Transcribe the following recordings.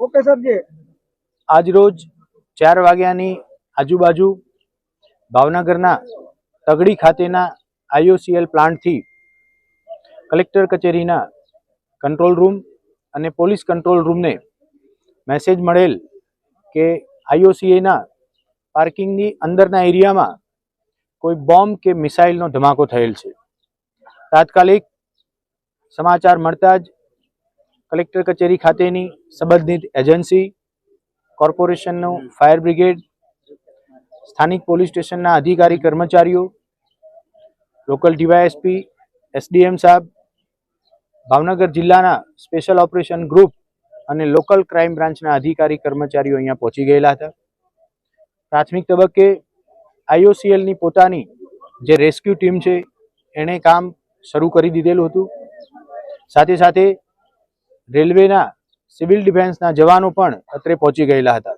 Okay સરજી આજરોજ ચાર વાગ્યાની આજુબાજુ ભાવનગરના તગડી ખાતેના આઈઓસીએલ પ્લાન્ટથી કલેક્ટર કચેરીના કંટ્રોલ રૂમ અને પોલીસ કંટ્રોલ રૂમને મેસેજ મળેલ કે આઈઓસીએના પાર્કિંગની અંદરના એરિયામાં કોઈ બોમ્બ કે મિસાઇલનો ધમાકો થયેલ છે. તાત્કાલિક સમાચાર મળતા જ કલેક્ટર કચેરી ખાતેની સંબંધિત એજન્સી કોર્પોરેશનનું ફાયર બ્રિગેડ સ્થાનિક પોલીસ સ્ટેશનના અધિકારી કર્મચારીઓ લોકલ ડીવાયએસપી એસડીએમ સાહેબ ભાવનગર જિલ્લાના સ્પેશિયલ ઓપરેશન ગ્રુપ અને લોકલ ક્રાઇમ બ્રાન્ચના અધિકારી કર્મચારીઓ અહીંયા પહોંચી ગયેલા હતા. પ્રાથમિક તબક્કે આઈઓસીએલની પોતાની જે રેસ્ક્યુ ટીમ છે એણે કામ શરૂ કરી દીધેલું હતું. સાથે સાથે રેલવેના સિવિલ ડિફેન્સના જવાનો પણ અત્રે પહોંચી ગયેલા હતા.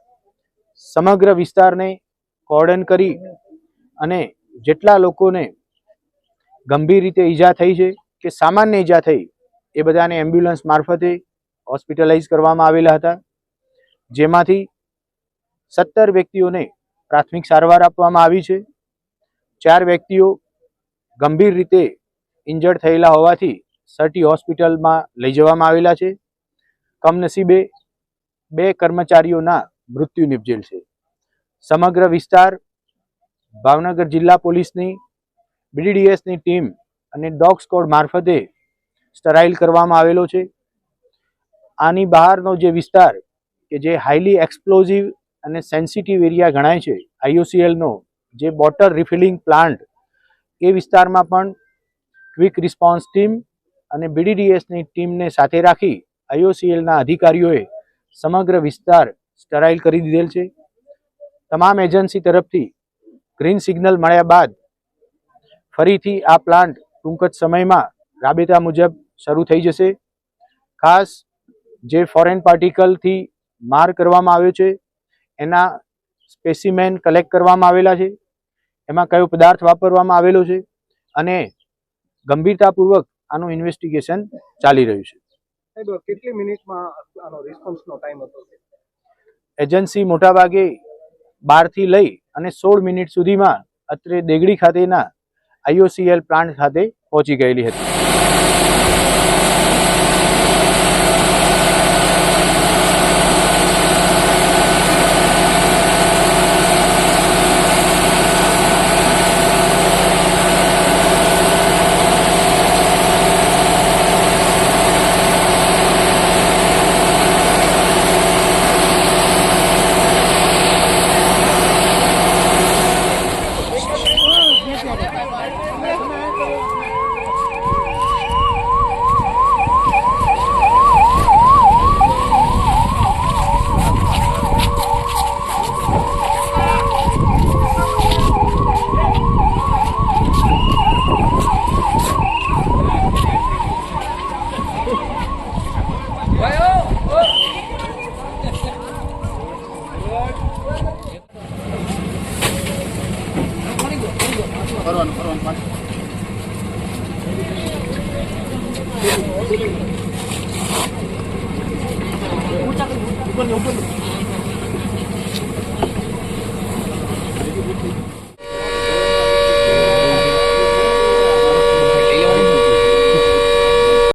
સમગ્ર વિસ્તારને કોર્ડન કરી અને જેટલા લોકોને ગંભીર રીતે ઈજા થઈ છે કે સામાન્ય ઈજા થઈ, એ બધાને એમ્બ્યુલન્સ મારફતે હોસ્પિટલાઇઝ કરવામાં આવેલા હતા. જેમાંથી સત્તર વ્યક્તિઓને પ્રાથમિક સારવાર આપવામાં આવી છે. ચાર વ્યક્તિઓ ગંભીર રીતે ઇન્જર્ડ થયેલા હોવાથી સર્ટી હોસ્પિટલમાં લઈ જવામાં આવેલા છે. કમનસીબે બે કર્મચારીઓના મૃત્યુ નિપજેલ છે. સમગ્ર વિસ્તાર ભાવનગર જિલ્લા પોલીસની બીડીડીએસની ટીમ અને ડોગ સ્કોડ મારફતે સ્ટરાઇલ કરવામાં આવેલો છે. આની બહારનો જે વિસ્તાર કે જે હાઈલી એક્સપ્લોઝિવ અને સેન્સિટિવ એરિયા ગણાય છે આઈઓસીએલનો જે બોટર રિફિલિંગ પ્લાન્ટ, એ વિસ્તારમાં પણ ક્વિક રિસ્પોન્સ ટીમ અને બીડીડીએસની ટીમને સાથે રાખી આઈઓસીએલના અધિકારીઓએ સમગ્ર વિસ્તાર સ્ટરાઇલ કરી દીધેલ છે. તમામ એજન્સી તરફથી ગ્રીન સિગ્નલ મળ્યા બાદ ફરીથી આ પ્લાન્ટ ટૂંક જ સમયમાં રાબેતા મુજબ શરૂ થઈ જશે. ખાસ જે ફોરેન પાર્ટિકલથી માર કરવામાં આવ્યો છે, એના સ્પેસિમેન કલેક્ટ કરવામાં આવેલા છે. એમાં કયો પદાર્થ વાપરવામાં આવેલો છે અને ગંભીરતાપૂર્વક આનું ઇન્વેસ્ટિગેશન ચાલી રહ્યું છે. કેટલી મિનિટમાં આનો રિસ્પોન્સનો ટાઈમ હતો? એજન્સી મોટાભાગે બારથી લઈ અને સોળ મિનિટ સુધીમાં અત્રે દેગડી ખાતેના આઈઓસીએલ પ્લાન્ટ ખાતે પહોંચી ગયેલી હતી. ઉપર ને ઉપર